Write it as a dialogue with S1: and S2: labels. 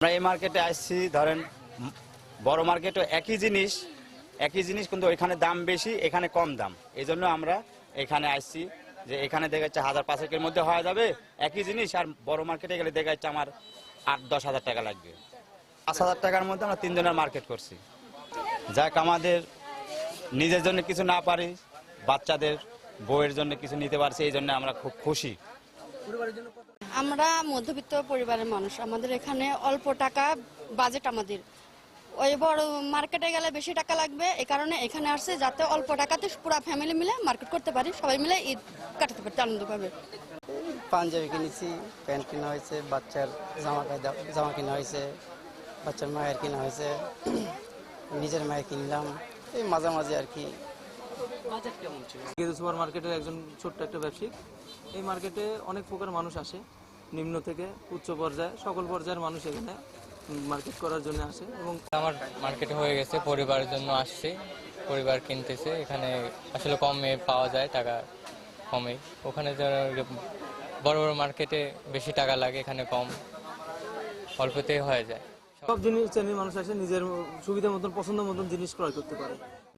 S1: আমরা এই মার্কেটে আসছি, ধরেন, বড় মার্কেটে একই জিনিস একই জিনিস কিন্তু ওইখানে দাম বেশি, এখানে কম দাম। এই জন্য আমরা এখানে আসছি যে এখানে দেখা যাচ্ছে হাজার পাঁচেকের মধ্যে হয়ে যাবে, একই জিনিস, আর বড় মার্কেটে গেলে দেখা যাচ্ছে আমার আট, দশ হাজার টাকা লাগবে। পাঁচ হাজার টাকার মধ্যে আমরা তিনজনের মার্কেট করছি। যাক, আমাদের নিজের জন্য কিছু না পারি, বাচ্চাদের বইয়ের জন্য কিছু নিতে পারছি, এই জন্য আমরা খুব খুশি।
S2: আমরা মধ্যবিত্ত পরিবারের মানুষ। আমাদের এখানে অল্প টাকা বাজেট আমাদের। ওই বড় মার্কেটে গেলে বেশি টাকা লাগবে এই কারণে এখানে আসছে যাতে অল্প টাকাতে পুরো ফ্যামিলি মিলে মার্কেট করতে পারি সবাই মিলে ঈদ কাটাতে পারতে আনন্দ পাবে
S3: পাঞ্জাবি কিনেছি প্যান্ট কেনা হয়েছে বাচ্চার জামা জামা কেনা হয়েছে বাচ্চার মায়ের কেনা হয়েছে নিজের মায়ের কিনলাম এই মাঝামাঝি আর কি।
S4: সুপার মার্কেটের একজন ছোট্ট একটা ব্যবসায়িক এই মার্কেটে অনেক প্রকার মানুষ আসে। নিম্ন থেকে উচ্চ পর্যায়ে সকল পর্যায়ের মানুষ এখানে মার্কেট করার জন্য আসে এবং
S5: আমার মার্কেটে হয়ে গেছে পরিবারের জন্য আসছে পরিবার কিনতেছে এখানে আসলে কমে পাওয়া যায় টাকা কমে। ওখানে যারা বড় বড় মার্কেটে বেশি টাকা লাগে এখানে কম অল্পতেই হয়ে যায়।
S4: সব জিনিস শ্রেণির মানুষ আসে নিজের সুবিধা মতন পছন্দ মতন জিনিস ক্রয় করতে পারে।